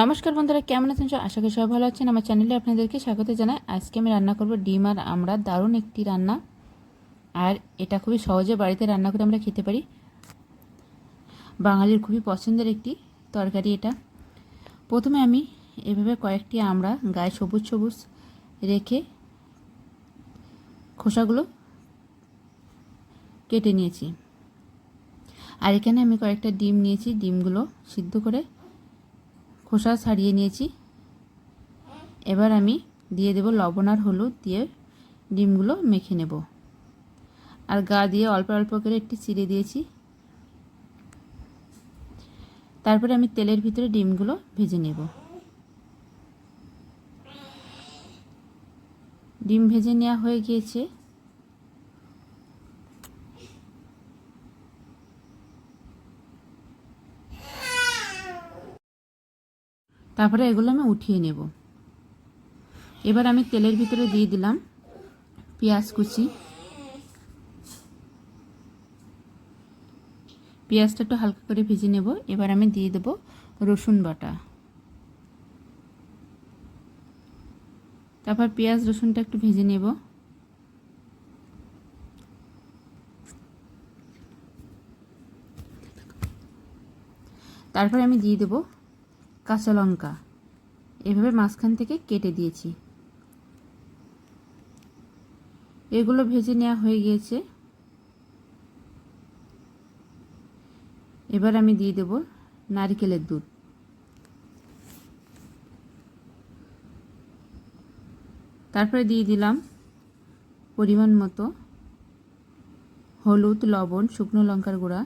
নমস্কার বন্ধুরা, কেমন আছেন সব? আশা করি সবাই ভালো আছেন। আমার চ্যানেলে আপনাদেরকে স্বাগত জানাই। আজকে আমি রান্না করব ডিম আর আমরা। দারুণ একটি রান্না। আর এটা খুবই সহজে বাড়িতে রান্না করে আমরা খেতে পারি। বাঙালির খুবই পছন্দের একটি তরকারি এটা। প্রথমে আমি এভাবে কয়েকটি আমরা গায়ে সবুজ সবুজ রেখে খোসাগুলো কেটে নিয়েছি। আর এখানে আমি কয়েকটা ডিম নিয়েছি। ডিমগুলো সিদ্ধ করে খোসা ছাড়িয়ে নিয়েছি। এবার আমি দিয়ে দেব লবণ আর হলুদ দিয়ে ডিমগুলো মেখে নেব। আর গা দিয়ে অল্প অল্প করে একটি চিড়ে দিয়েছি। তারপরে আমি তেলের ভিতরে ডিমগুলো ভেজে নেব। ডিম ভেজে নেওয়া হয়ে গিয়েছে। তারপরে এগুলো আমি উঠিয়ে নেব। এবার আমি তেলের ভিতরে দিয়ে দিলাম পেঁয়াজ কুচি। পেঁয়াজটা একটু হালকা করে ভেজে নেব। এবার আমি দিয়ে দেব রসুন বাটা। তারপর পেঁয়াজ রসুনটা একটু ভেজে নেব। তারপরে আমি দিয়ে দেবো কাঁচা লঙ্কা। এভাবে মাঝখান থেকে কেটে দিয়েছি। এগুলো ভেজে নেওয়া হয়ে গিয়েছে। এবার আমি দিয়ে দেব নারকেলের দুধ। তারপরে দিয়ে দিলাম পরিমাণ মতো হলুদ, লবণ, শুকনো লঙ্কার গুঁড়া।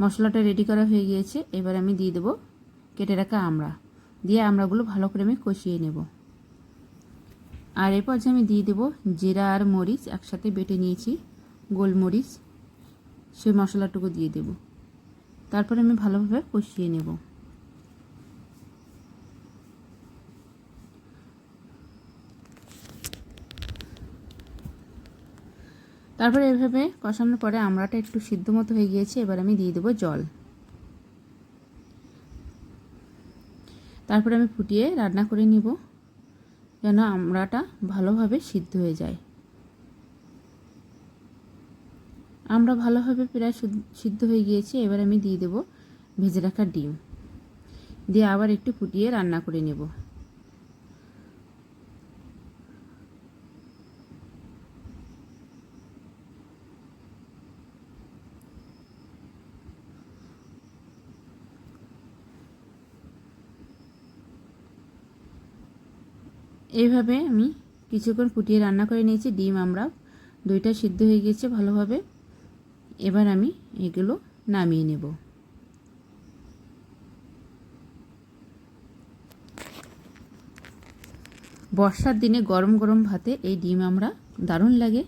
মশলাটা রেডি করা হয়ে গিয়েছে। এবার আমি দিয়ে দেবো কেটে রাখা আমড়া দিয়ে আমড়াগুলো ভালো করে আমি কষিয়ে নেব। আর এরপর যে আমি দিয়ে দেবো জিরা আর মরিচ একসাথে বেটে নিয়েছি, গোলমরিচ। সেই মশলাটুকু দিয়ে দেব। তারপরে আমি ভালোভাবে কষিয়ে নেব। তারপরে এভাবে কষানোর পরে আমড়াটা একটু সিদ্ধ মতো হয়ে গিয়েছে, এবার আমি দিয়ে দেবো জল। তারপরে আমি ফুটিয়ে রান্না করে নিব, যেন আমড়াটা ভালোভাবে সিদ্ধ হয়ে যায়। আমরা ভালোভাবে প্রায় সিদ্ধ হয়ে গিয়েছে, এবার আমি দিয়ে দেবো ভেজে রাখা ডিম। দিয়ে আবার একটু ফুটিয়ে রান্না করে নেব। এইভাবে আমি কিছুক্ষণ ফুটিয়ে রান্না করে নিয়েছি। ডিম, আমরা দইটা সিদ্ধ হয়ে গিয়েছে ভালোভাবে। এবার আমি এগুলো নামিয়ে নেব। বর্ষার দিনে গরম গরম ভাতে এই ডিম আমরা দারুণ লাগে।